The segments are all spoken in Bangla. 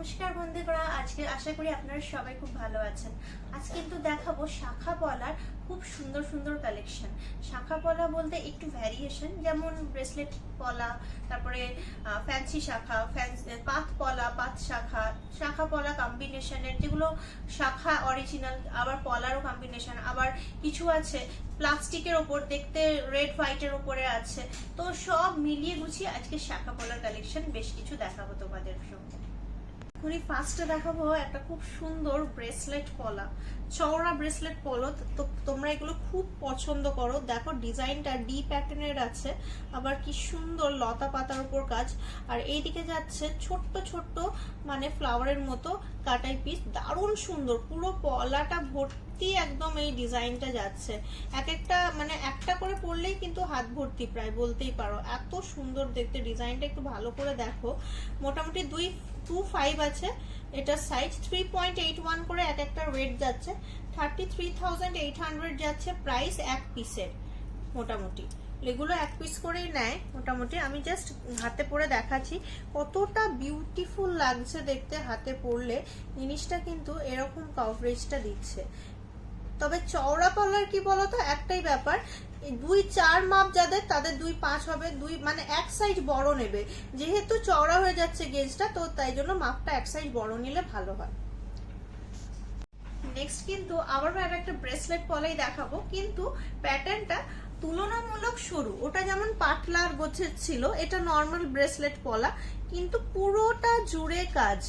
নমস্কার বন্ধুরা আজকে আশা করি আপনারা সবাই খুব ভালো আছেন। আজকে কিন্তু দেখাবো শাখা পলার খুব সুন্দর সুন্দর কালেকশন শাখা পলা বলতে একটু ভ্যারিয়েশন যেমন ব্রেসলেট পলা, তারপরে ফ্যান্সি শাখা ফ্যান্সি পাত পলা, পাত শাখা শাখা পলা কম্বিনেশনের যেগুলো শাখা অরিজিনাল আবার পলারও কম্বিনেশন আবার কিছু আছে প্লাস্টিকের ওপর, দেখতে রেড হোয়াইটের ওপরে আছে। তো সব মিলিয়ে গুছিয়ে আজকে শাখা পলার কালেকশন বেশ কিছু দেখাবো তোমাদের সঙ্গে। এখনই ফার্স্টে দেখাবো একটা খুব সুন্দর ব্রেসলেট পলা চওড়া ব্রেসলেট পলো তো তোমরা এগুলো খুব পছন্দ করো। দেখো ডিজাইনটা ডি প্যাটার্নের আছে, আবার কি সুন্দর লতা পাতার উপর কাজ। আর এইদিকে যাচ্ছে ছোট্ট ছোট্ট মানে ফ্লাওয়ারের মতো কাটাই পিস দারুণ সুন্দর, পুরো পলাটা ভর্তি একদম এই ডিজাইনটা যাচ্ছে। এক একটা মানে একটা করে পরলেই কিন্তু হাত ভর্তি প্রায়, বলতেই পারো। এত সুন্দর দেখতে ডিজাইনটা একটু ভালো করে দেখো। মোটামুটি দুই টু ফাইভ আছে। এটা size three point eight one করে এক একটা ওয়েট যাচ্ছে। Thirty three thousand eight hundred যাচ্ছে প্রাইস এক পিসের মোটামুটি। এগুলো এক পিস করেই নেয়, মোটামুটি। আমি জাস্ট হাতে পরে দেখাচ্ছি। কতটা বিউটিফুল লাগছে দেখতে হাতে পরলে। জিনিসটা কিন্তু এরকম কভারেজটা দিচ্ছে। তবে চওড়া পলার কি বলতো? একটাই ব্যাপার। দুই চার মাপ যাদের, তাদের দুই পাঁচ হবে, দুই মানে এক সাইজ বড় নেবে। যেহেতু চওড়া হয়ে যাচ্ছে গেজটা, তো তাই জন্য মাপটা এক সাইজ বড় নিলে ভালো হয়। নেক্সট কিন্তু আবার একটা ব্রেসলেট পলাই দেখাবো। কিন্তু প্যাটার্নটা তুলনামূলক সরু। ওটা যেমন পাটলার গোছের ছিল, এটা নর্মাল ব্রেসলেট পলা, কিন্তু পুরোটা জুড়ে কাজ।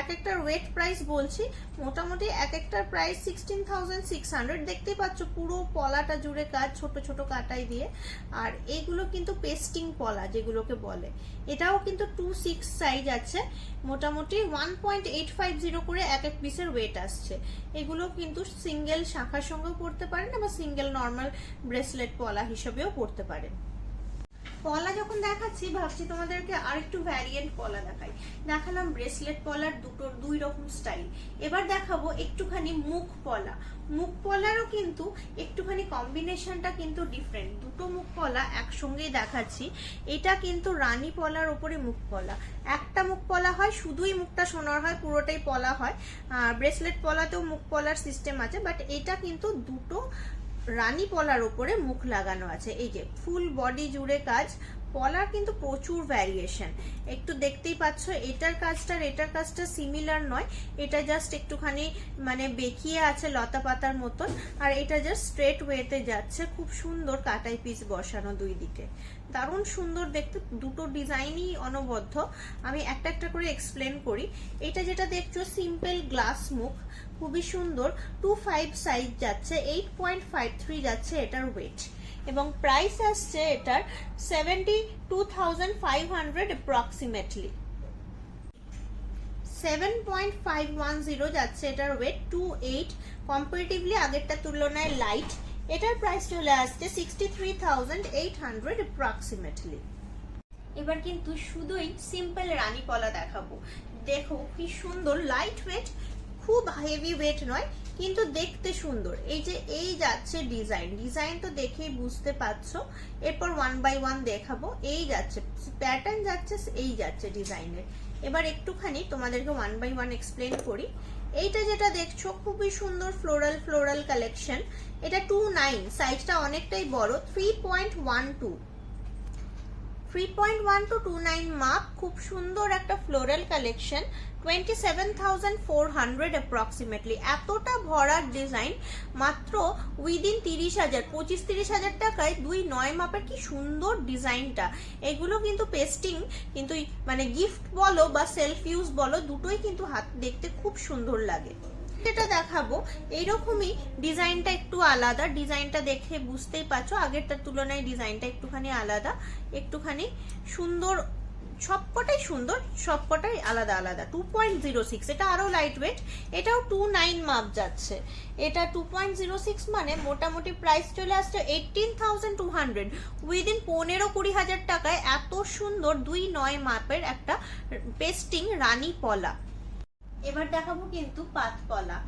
এক একটার ওয়েট প্রাইস বলছি, মোটামুটি এক একটার price sixteen thousand six hundred দেখতেই পাচ্ছ, পুরো পলাটা জুড়ে কাজ, ছোট ছোট কাটাই দিয়ে। আর এইগুলো কিন্তু পেস্টিং পলা, যেগুলোকে বলে। এটাও কিন্তু টু সিক্স সাইজ আছে। মোটামুটি one point eight five zero করে এক এক পিসের ওয়েট আসছে। এগুলো কিন্তু সিঙ্গেল শাখার সঙ্গেও পড়তে পারেন বা সিঙ্গেল নর্মাল ব্রেসলেট পলা হিসেবেও পড়তে পারেন। পলা যখন দেখাচ্ছি, ভাবছি তোমাদেরকে আরেকটু ভ্যারিয়েন্ট পলা দেখাই। দেখালাম ব্রেসলেট পলার দুটোর দুই রকম স্টাইল এবার দেখাবো একটুখানি মুখ পলা মুখ পলারও কিন্তু একটুখানি কম্বিনেশনটা কিন্তু ডিফারেন্ট দুটো মুখ পলা একসঙ্গেই দেখাচ্ছি। এটা কিন্তু রানী পলার ওপরে মুখ পলা একটা মুখ পলা হয়, শুধুই মুখটা সোনার হয়, পুরোটাই পলা হয়। ব্রেসলেট পলাতেও মুখ পলার সিস্টেম আছে বাট এটা কিন্তু দুটো রানী পলার ওপরে মুখ লাগানো আছে। এই যে ফুল বডি জুড়ে কাজ পলার কিন্তু প্রচুর ভ্যারিয়েশন একটু দেখতেই পাচ্ছ, এটার কাজটার এটার কাজটা সিমিলার নয়। এটা জাস্ট একটুখানি মানে বেঁকিয়ে আছে লতা পাতার মতন, আর এটা জাস্ট স্ট্রেট ওয়েতে যাচ্ছে। খুব সুন্দর কাটাই পিস বসানো দুই দিকে। দারুণ সুন্দর দেখতে, দুটো ডিজাইনই অনবদ্য। আমি একটা একটা করে এক্সপ্লেন করি। এটা যেটা দেখছ সিম্পল গ্লাস মুখ, খুবই সুন্দর। টু ফাইভ সাইজ যাচ্ছে এইট পয়েন্ট ফাইভ থ্রি যাচ্ছে এটার ওয়েট এবং প্রাইস আসছে এটার seventy two thousand five hundred approximately seven point five one zero যাচ্ছে এটার ওয়েট টু এইট কম্পারেটিভলি আগেরটার তুলনায় লাইট এটার প্রাইস চলে আসছে sixty three thousand eight hundred approximately এবার কিন্তু শুধুই সিম্পল রানী পলা দেখাবো। দেখো কি সুন্দর লাইট ওয়েট খুব হেভি ওয়েট নয়, কিন্তু দেখতে সুন্দর। এই যে, এই যাচ্ছে ডিজাইন ডিজাইন তো দেখেই বুঝতে পারছ। এরপর ওয়ান বাই ওয়ান দেখাবো। এই যাচ্ছে প্যাটার্ন যাচ্ছে, এই যাচ্ছে ডিজাইনের এবার একটুখানি তোমাদেরকে ওয়ান বাই ওয়ান এক্সপ্লেন করি। এইটা যেটা দেখছ, খুবই সুন্দর ফ্লোরাল ফ্লোরাল কালেকশন এটা টু নাইন সাইজটা অনেকটাই বড় three point one two three point one two two nine মাপ খুব সুন্দর একটা floral collection twenty seven four hundred approximately এতটা ভরার ডিজাইন মাত্র উইদিন তিরিশ হাজার, পঁচিশ তিরিশ হাজার টাকায় দুই নয় মাপের কি সুন্দর ডিজাইনটা এগুলো কিন্তু পেস্টিং কিন্তু মানে গিফট বলো বা সেলফ ইউজ বলো, দুটোই কিন্তু হাত দেখতে খুব সুন্দর লাগে। যেটা দেখাবো। এইরকমই ডিজাইনটা একটু আলাদা। ডিজাইনটা দেখে বুঝতেই পারছ। আগেরটার তুলনায় ডিজাইনটা একটুখানি আলাদা। একটুখানি সুন্দর, সবকটাই সুন্দর, সবকটাই আলাদা আলাদা। টু পয়েন্ট জিরো সিক্স এটা আরও লাইট ওয়েট এটাও টু নাইন মাপ যাচ্ছে। এটা টু পয়েন্ট জিরো সিক্স মানে মোটামুটি প্রাইস চলে আসছে eighteen thousand two hundred within পনেরো কুড়ি হাজার টাকায় এত সুন্দর দুই নয় মাপের একটা পেস্টিং রানী পলা। এবার দেখাবো কিন্তু পাতপলা।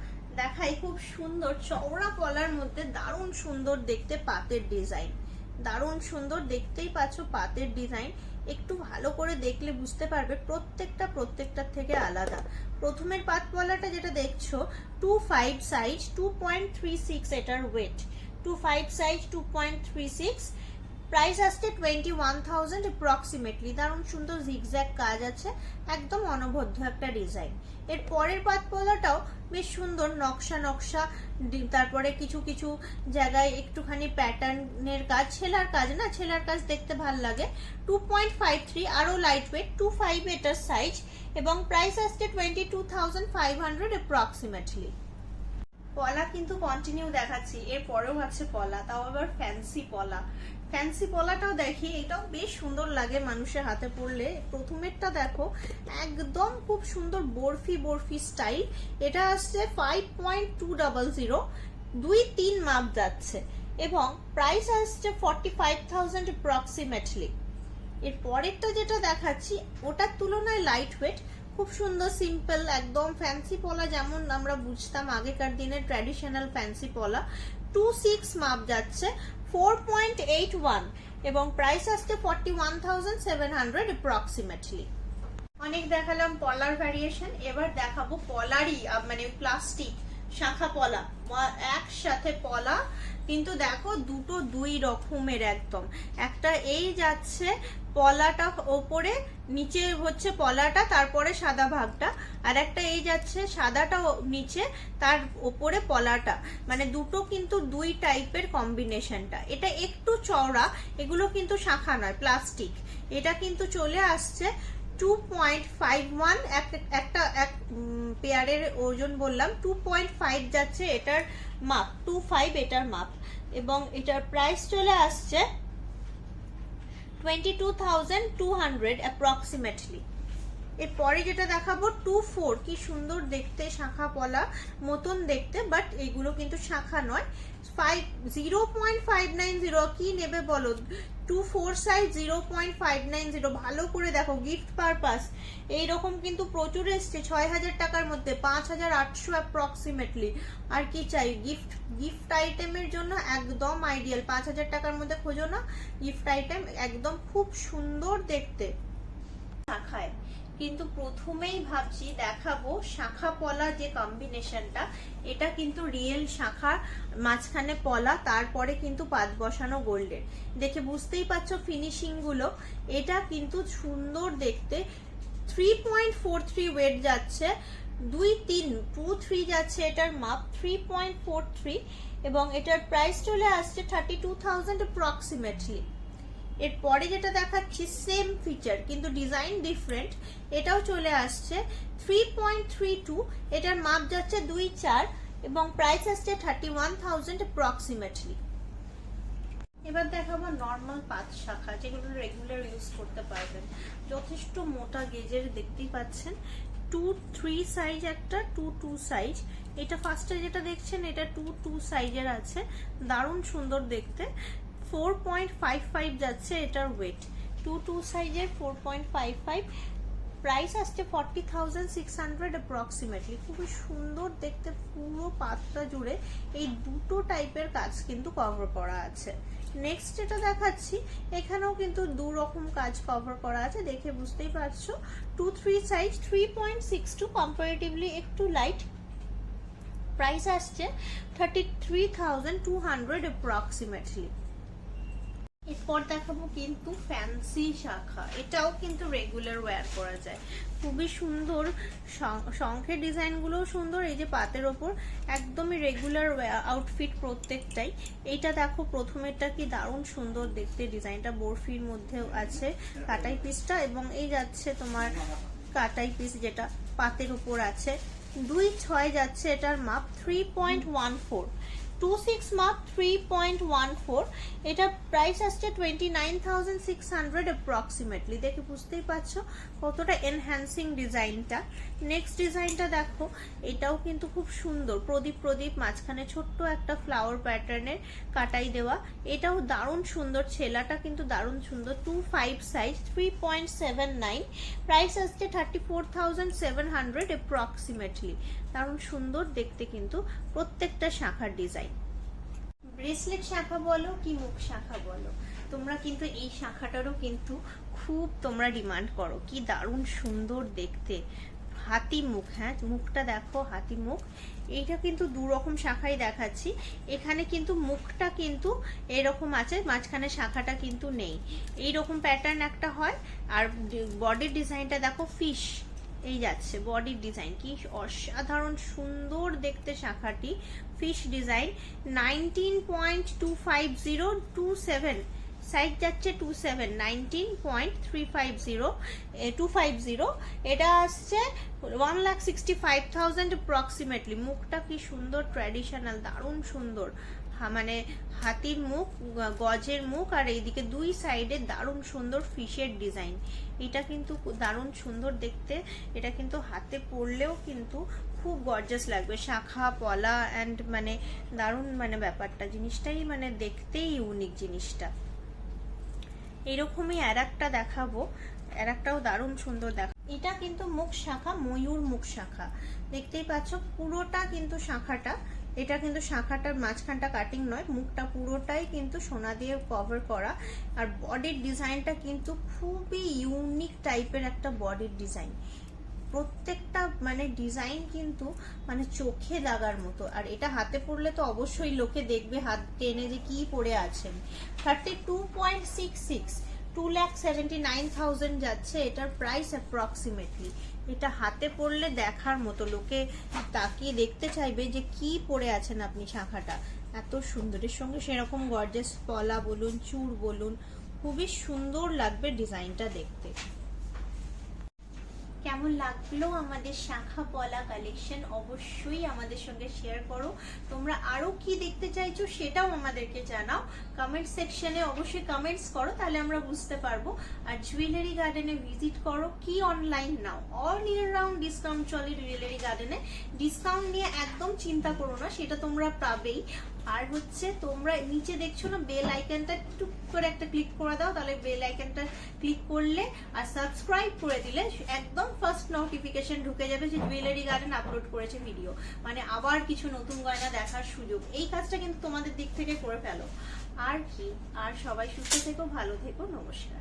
দেখাই খুব সুন্দর চওড়া কলার মধ্যে দারুণ সুন্দর দেখতে পাতের ডিজাইন। দারুণ সুন্দর দেখতেই পাচ্ছ পাতের ডিজাইন। একটু ভালো করে দেখলে বুঝতে পারবে প্রত্যেকটা, প্রত্যেকটার থেকে আলাদা। প্রথমের পাত পলাটা যেটা দেখছ two five size two point three six এটার weight two five size two point three six price আসছে টোয়েন্টি ওয়ান থাউজেন্ড অ্যাপ্রক্সিমেটলি দারুণ সুন্দর জিগজ্যাগ কাজ আছে, একদম অনবদ্য একটা ডিজাইন এর পরের পাতপলাটাও বেশ সুন্দর, নকশা নকশা তারপরে কিছু কিছু জায়গায় একটুখানি প্যাটার্নের কাজ। ছেলার কাজ না, ছেলার কাজ দেখতে ভালো লাগে। টু পয়েন্ট ফাইভ থ্রি আরও লাইট ওয়েট টু ফাইভ এটার সাইজ এবং প্রাইস আসছে twenty two thousand five hundred approximately পলা কিন্তু কন্টিনিউ দেখাচ্ছি এর পরেও আছে পলা, তাও আবার ফ্যান্সি পলা। ফ্যান্সি পলাটাও দেখি, এটাও বেশ সুন্দর লাগে মানুষের হাতে পড়লে। প্রথমেরটা দেখো, একদম খুব সুন্দর বরফি বরফি স্টাইল। এটা আসছে five point two double zero দুই তিন মাপ যাচ্ছে। এবং প্রাইস আসছে ফর্টি ফাইভ থাউজেন্ড অ্যাপ্রক্সিমেটলি এর পরেরটা যেটা দেখাচ্ছি, ওটার তুলনায় লাইট ওয়েট খুব সুন্দর সিম্পল একদম ফ্যান্সি পলা যেমন আমরা বুঝতাম আগেকার দিনের ট্র্যাডিশনাল ফ্যান্সি পলা। টু সিক্স মাপ যাচ্ছে ফোর পয়েন্ট এইট ওয়ান এবং প্রাইস আসছে forty one thousand seven hundred approximately অনেক দেখালাম পলার ভ্যারিয়েশন এবার দেখাবো পলারই মানে প্লাস্টিক শাখা পলা। এক একসাথে পলা, কিন্তু দেখো দুটো দুই রকমের একদম। একটা এই যাচ্ছে পলাটা ওপরে, নিচে হচ্ছে পলাটা, তারপরে সাদা ভাগটা। আর একটা এই যাচ্ছে, সাদাটা নিচে, তার ওপরে পলাটা। মানে দুটো কিন্তু দুই টাইপের কম্বিনেশনটা এটা একটু চওড়া, এগুলো কিন্তু শাখা নয় প্লাস্টিক এটা কিন্তু চলে আসছে টু পয়েন্ট ফাইভ ওয়ান একটা, এক পেয়ারের ওজন বললাম টু পয়েন্ট ফাইভ যাচ্ছে এটার মাপ টু ফাইভ এটার মাপ। এবং এটার প্রাইস চলে আসছে টোয়েন্টি টু এরপরে যেটা দেখাবো, টু ফোর, কি সুন্দর দেখতে শাখা পলা, মতন দেখতে বাট এগুলো কিন্তু শাখা নয়। Five, zero point five nine zero, কি নেবে বলো? Two four size zero point five nine zero, ভালো করে দেখো গিফট পারপাস এইরকম কিন্তু প্রচুর এসছে, ছয় হাজার টাকার মধ্যে, পাঁচ হাজার আটশো অ্যাপ্রক্সিমেটলি আর কি চাই? গিফট গিফট আইটেমের জন্য একদম আইডিয়াল পাঁচ হাজার টাকার মধ্যে খোঁজো না গিফট আইটেম একদম খুব সুন্দর দেখতে। শাখায়। কিন্তু প্রথমেই ভাবছি দেখাবো শাখা পলা যে কম্বিনেশনটা এটা কিন্তু রিয়েল শাখা, মাঝখানে পলা, তারপরে কিন্তু পাত বসানো গোল্ডের দেখে বুঝতেই পারছ ফিনিশিংগুলো, এটা কিন্তু সুন্দর দেখতে। Three point four three weight যাচ্ছে, দুই তিন টু থ্রি যাচ্ছে এটার মাপ থ্রি পয়েন্ট ফোর থ্রি এবং এটার প্রাইস চলে আসছে থার্টি টু থাউজেন্ড অ্যাপ্রক্সিমেটলি এরপরে যেটা দেখাচ্ছি সেম ফিচার কিন্তু ডিজাইন ডিফারেন্ট এটাও চলে আসছে। থ্রি পয়েন্ট থ্রি টু এটার মাপ যাচ্ছে দুই চার এবং প্রাইস আসছে থার্টি ওয়ান থাউজেন্ড অ্যাপ্রক্সিমেটলি এবার দেখাবো নর্মাল পাঁচ শাখা, যেগুলো রেগুলার ইউজ করতে পারবেন। যথেষ্ট মোটা গেজের দেখতেই পাচ্ছেন। টু থ্রি সাইজ একটা টু টু সাইজ এটা ফার্স্টে যেটা দেখছেন, এটা টু টু সাইজের আছে। দারুণ সুন্দর দেখতে। ফোর পয়েন্ট ফাইভ ফাইভ যাচ্ছে এটার ওয়েট টু টু সাইজের four point five five price আসছে forty thousand six hundred approximately খুবই সুন্দর দেখতে, পুরো পাতটা জুড়ে এই দুটো টাইপের কাজ কিন্তু কভার করা আছে। নেক্সট যেটা দেখাচ্ছি, এখানেও কিন্তু দু রকম কাজ কভার করা আছে, দেখে বুঝতেই পারছ। Two three size three point six two comparatively একটু লাইট প্রাইস আসছে thirty three thousand two hundred approximately এরপর দেখাবো কিন্তু ফ্যান্সি শাখা। এটাও কিন্তু রেগুলার ওয়্যার করা যায়। খুবই সুন্দর শঙ্খের ডিজাইনগুলোও সুন্দর, এই যে পাতের ওপর একদমই রেগুলার আউটফিট প্রত্যেকটাই। এইটা দেখো, প্রথমেরটা কি দারুণ সুন্দর দেখতে। ডিজাইনটা বরফির মধ্যেও আছে কাটাই পিসটা এবং এই যাচ্ছে তোমার কাটাই পিস যেটা পাতের উপর আছে। দুই ছয় যাচ্ছে এটার মাপ three point one four two six মাপ থ্রি পয়েন্ট ওয়ান ফোর এটা প্রাইস আসছে twenty nine thousand six hundred approximately দেখে বুঝতেই পারছ কতটা এনহ্যান্সিং ডিজাইনটা নেক্সট ডিজাইনটা দেখো, এটাও কিন্তু খুব সুন্দর। প্রদীপ প্রদীপ, মাঝখানে ছোট্ট একটা ফ্লাওয়ার প্যাটার্নের কাটাই দেওয়া। এটাও দারুণ সুন্দর, ছেলাটা কিন্তু দারুণ সুন্দর two five size three point seven nine price আসছে thirty four thousand seven hundred approximately দারুণ সুন্দর দেখতে কিন্তু প্রত্যেকটা শাখার ডিজাইন ব্রেসলেট শাখা বলো কি মুখ শাখা বলো, তোমরা কিন্তু এই শাখাটারও কিন্তু খুব তোমরা ডিমান্ড করো। কি দারুণ সুন্দর দেখতে। হাতি মুখ হ্যাঁ মুখটা দেখো, হাতি মুখ। এইটা কিন্তু দু রকম শাখাই দেখাচ্ছি। এখানে কিন্তু মুখটা কিন্তু এরকম আছে, মাঝখানে শাখাটা কিন্তু নেই। এই রকম প্যাটার্ন একটা হয়। আর বডির ডিজাইনটা দেখো ফিশ এই যাচ্ছে বডির ডিজাইন কি অসাধারণ, সুন্দর দেখতে শাখাটি। Fish design nineteen point two five zero two seven size যাচ্ছে two seven nineteen point three five zero two five zero এটা আসছে one lakh sixty five thousand approximately মুখটা কি সুন্দর ট্র্যাডিশনাল দারুণ সুন্দর। মানে হাতির মুখ গজের মুখ আর এইদিকে দুই সাইডে দারুণ সুন্দর ফিশের ডিজাইন এটা কিন্তু দারুণ সুন্দর দেখতে। এটা কিন্তু হাতে পরলেও কিন্তু খুব গর্জাস লাগবে। শাখা, পলা অ্যান্ড মানে দারুণ মানে ব্যাপারটা। জিনিসটাই মানে দেখতেই ইউনিক জিনিসটা। এরকমই আর একটা দেখাবো। আর একটাও দারুণ সুন্দর দেখ এটা কিন্তু মুখ শাখা, ময়ূর মুখ শাখা। দেখতেই পাচ্ছ পুরোটা কিন্তু শাখাটা। এটা কিন্তু শাখাটার মাঝখানটা কাটিং নয়, মুখটা পুরোটাই কিন্তু সোনা দিয়ে কভার করা। আর বডির ডিজাইনটা কিন্তু খুবই ইউনিক টাইপের একটা বডির ডিজাইন প্রত্যেকটা মানে ডিজাইন কিন্তু মানে চোখে লাগার মতো। আর এটা হাতে পড়লে তো অবশ্যই লোকে দেখবে, হাত টেনে যে কি পরে আছেন। Thirty two point six six two lakh seventy nine thousand যাচ্ছে, এটার প্রাইস অ্যাপ্রক্সিমেটলি এটা হাতে পড়লে দেখার মতো, লোকে তাকিয়ে দেখতে চাইবে যে কি পরে আছেন আপনি শাখাটা। এত সুন্দরের সঙ্গে সেরকম গর্জেস পলা বলুন চূড় বলুন, খুবই সুন্দর লাগবে ডিজাইনটা দেখতে। কেমন লাগল আমাদের শাখা পলা কালেকশন অবশ্যই আমাদের সঙ্গে শেয়ার করো। তোমরা আরও কি দেখতে চাইছো সেটাও আমাদেরকে জানাও। কমেন্ট সেকশনে অবশ্যই কমেন্টস করো, তাহলে আমরা বুঝতে পারব। আর জুয়েলারি গার্ডেনে ভিজিট করো, কি অনলাইন নাও? অল ইয়ার রাউন্ড ডিসকাউন্ট চলে জুয়েলারি গার্ডেনে ডিসকাউন্ট নিয়ে একদম চিন্তা করো না, সেটা তোমরা পাবেই। আর হচ্ছে তোমরা নিচে দেখছ না বেল আইকনটা টুক করে একটা ক্লিক করে দাও, তাহলে বেল আইকনটা ক্লিক করলে আর সাবস্ক্রাইব করে দিলে একদম ফার্স্ট নোটিফিকেশন ঢুকে যাবে যে জুয়েলারি গার্ডেন আপলোড করেছে ভিডিও মানে আবার কিছু নতুন গয়না দেখার সুযোগ। এই কাজটা কিন্তু তোমাদের দিক থেকে করে ফেলো। আর কি? আর সবাই সুস্থ থেকো, ভালো থেকো, নমস্কার।